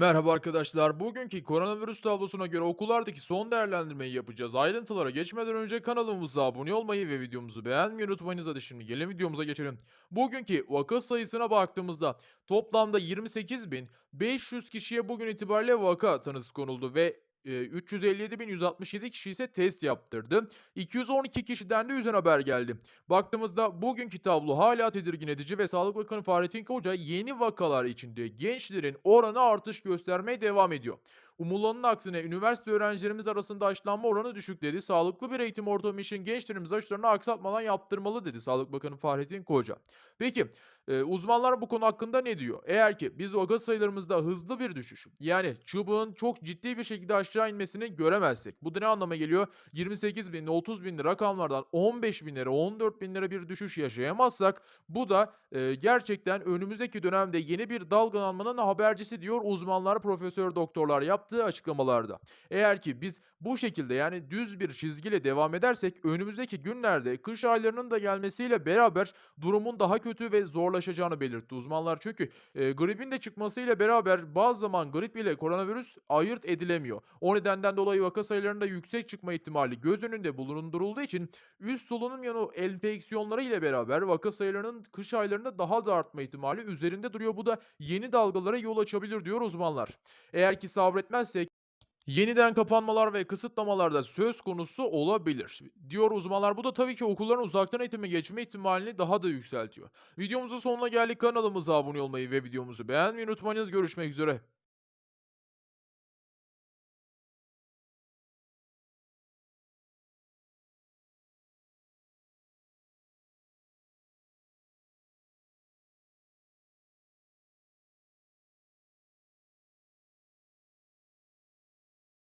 Merhaba arkadaşlar. Bugünkü koronavirüs tablosuna göre okullardaki son değerlendirmeyi yapacağız. Ayrıntılara geçmeden önce kanalımıza abone olmayı ve videomuzu beğenmeyi unutmayınız. Hadi şimdi gelin videomuza geçelim. Bugünkü vaka sayısına baktığımızda toplamda 28.500 kişiye bugün itibariyle vaka tanısı konuldu ve 357.167 kişi ise test yaptırdı. 212 kişiden de yüzden haber geldi. Baktığımızda bugünkü tablo hala tedirgin edici ve Sağlık Bakanı Fahrettin Koca yeni vakalar içinde gençlerin oranı artış göstermeye devam ediyor. Umulanın aksine üniversite öğrencilerimiz arasında aşılanma oranı düşük dedi. Sağlıklı bir eğitim ortamı için gençlerimiz aşılarını aksatmadan yaptırmalı dedi Sağlık Bakanı Fahrettin Koca. Peki e, uzmanlar bu konu hakkında ne diyor? Eğer ki biz vaka sayılarımızda hızlı bir düşüş yani çubuğun çok ciddi bir şekilde aşağı inmesini göremezsek bu da ne anlama geliyor? 28 bin, 30 bin rakamlardan 15 binlere, 14 binlere bir düşüş yaşayamazsak bu da e, gerçekten önümüzdeki dönemde yeni bir dalgalanmanın habercisi diyor uzmanlar, profesör doktorlar yaptığı açıklamalarda. Eğer ki biz bu şekilde yani düz bir çizgiyle devam edersek önümüzdeki günlerde kış aylarının da gelmesiyle beraber durumun daha kötü ve zorlaşacağını belirtti uzmanlar. Çünkü e, gripin de çıkmasıyla beraber bazı zaman grip ile koronavirüs ayırt edilemiyor. O nedenden dolayı vaka sayılarında yüksek çıkma ihtimali göz önünde bulundurulduğu için üst solunum yolu enfeksiyonları ile beraber vaka sayılarının kış aylarında daha da artma ihtimali üzerinde duruyor. Bu da yeni dalgalara yol açabilir diyor uzmanlar. Eğer ki sabretmezsek Yeniden kapanmalar ve kısıtlamalar da söz konusu olabilir, diyor uzmanlar. Bu da tabii ki okulların uzaktan eğitime geçme ihtimalini daha da yükseltiyor. Videomuzun sonuna geldik. Kanalımıza abone olmayı ve videomuzu beğenmeyi unutmayınız. Görüşmek üzere.